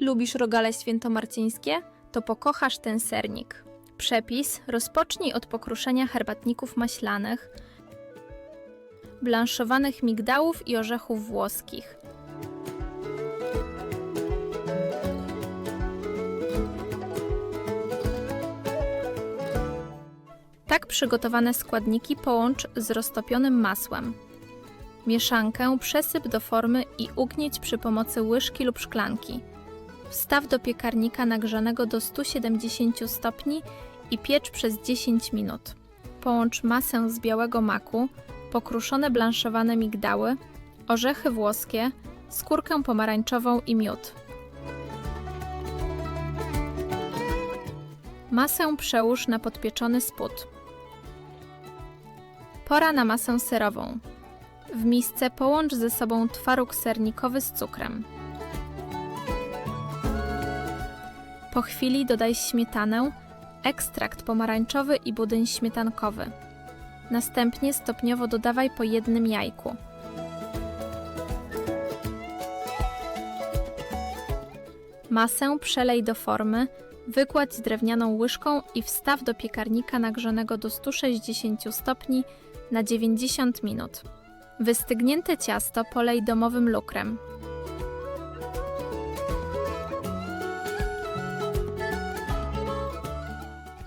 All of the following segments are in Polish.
Lubisz rogale świętomarcińskie? To pokochasz ten sernik. Przepis: rozpocznij od pokruszenia herbatników maślanych, blanszowanych migdałów i orzechów włoskich. Tak przygotowane składniki połącz z roztopionym masłem. Mieszankę przesyp do formy i ugnieć przy pomocy łyżki lub szklanki. Wstaw do piekarnika nagrzanego do 170 stopni i piecz przez 10 minut. Połącz masę z białego maku, pokruszone blanszowane migdały, orzechy włoskie, skórkę pomarańczową i miód. Masę przełóż na podpieczony spód. Pora na masę serową. W misce połącz ze sobą twaróg sernikowy z cukrem. Po chwili dodaj śmietanę, ekstrakt pomarańczowy i budyń śmietankowy. Następnie stopniowo dodawaj po jednym jajku. Masę przelej do formy, wykładź drewnianą łyżką i wstaw do piekarnika nagrzanego do 160 stopni na 90 minut. Wystygnięte ciasto polej domowym lukrem.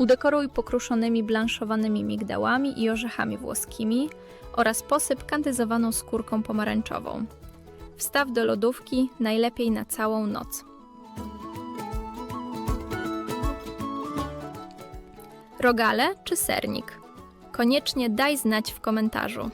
Udekoruj pokruszonymi blanszowanymi migdałami i orzechami włoskimi oraz posyp kandyzowaną skórką pomarańczową. Wstaw do lodówki najlepiej na całą noc. Rogale czy sernik? Koniecznie daj znać w komentarzu.